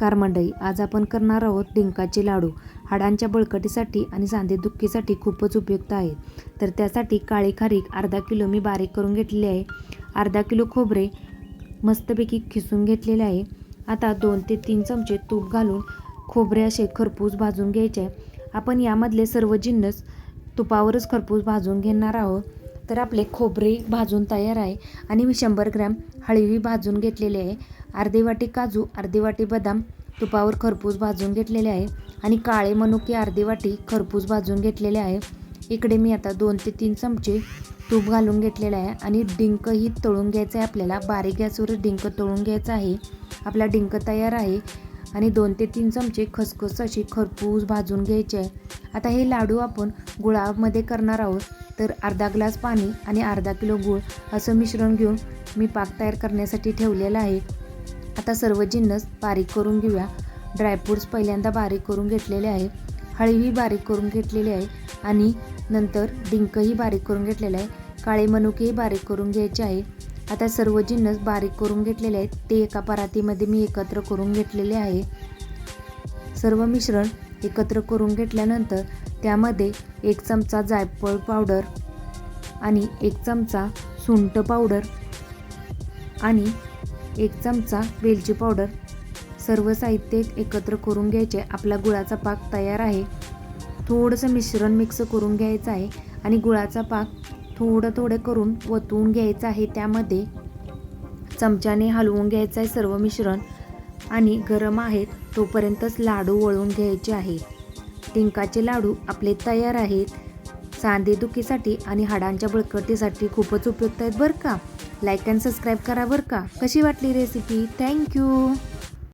नमस्कार मंडळी आज आपण करणार आहोत डिंकाचे लाडू. हाडांच्या बळकटीसाठी आणि सांधेदुखीसाठी खूपच उपयुक्त आहेत. तर त्यासाठी काळी खारीक अर्धा किलो मी बारीक करून घेतलेली आहे. अर्धा किलो खोबरे मस्तपैकी खिसून घेतलेले आहे. आता दोन ते तीन चमचे तूप घालून खोबरे असे खरपूस भाजून घ्यायचे. आहे आपण यामधले सर्व जिन्नस तुपावरच खरपूस भाजून घेणार आहोत. तर आपले खोबरे भाजून तयार आहे आणि मी शंभर ग्रॅम हळवी भाजून घेतलेली आहे. अर्धी वाटी काजू अर्धी वाटी बदाम तुपावर खरपूस भाजून घेतलेले आहे. आणि काळे मनुके अर्धी वाटी खरपूस भाजून घेतलेले आहे. इकडे मी आता दोन ते तीन चमचे तूप घालून घेतलेलं आहे आणि डिंकही तळून घ्यायचं आहे. आपल्याला बारीक गॅसवर डिंक तळून घ्यायचं आहे. आपला डिंक तयार आहे आणि दोन ते तीन चमचे खसखस अशी खरपूस भाजून घ्यायचे आहे. आता हे लाडू आपण गुळामध्ये करणार आहोत. तर अर्धा ग्लास पाणी आणि अर्धा किलो गूळ असं मिश्रण घेऊन मी पाक तयार करण्यासाठी ठेवलेलं आहे. आता सर्व जिन्नस बारीक करून घेऊया. ड्रायफ्रूट्स पहिल्यांदा बारीक करून घेतलेले आहे. हळीही बारीक करून घेतलेली आहे आणि नंतर डिंकही बारीक करून घेतलेलं आहे. काळे मनुकेही बारीक करून घ्यायचे आहे. आता सर्व जिन्नस बारीक करून घेतलेले आहेत. ते एका परातीमध्ये मी एकत्र करून घेतलेले आहे. सर्व मिश्रण एकत्र करून घेतल्यानंतर त्यामध्ये एक चमचा जायफळ पावडर आणि एक चमचा सुंठ पावडर आणि एक चमचा वेलची पावडर. सर्व साहित्य एकत्र करून घ्यायचे. आपला गुळाचा पाक तयार आहे. थोडंसं मिश्रण मिक्स करून घ्यायचं आहे आणि गुळाचा पाक थोडं थोडं करून वतवून घ्यायचं आहे. त्यामध्ये चमच्याने हलवून घ्यायचं आहे सर्व मिश्रण आणि गरम आहेत तोपर्यंतच लाडू वळून घ्यायचे आहेत डिंकाचे लाडू आपले तयार आहेत. सांधेदुखीसाठी आणि हाडांच्या बळकटीसाठी खूपच उपयुक्त आहेत बरं का? लाईक अँड सबस्क्राईब करा बरं का? कशी वाटली रेसिपी थँक्यू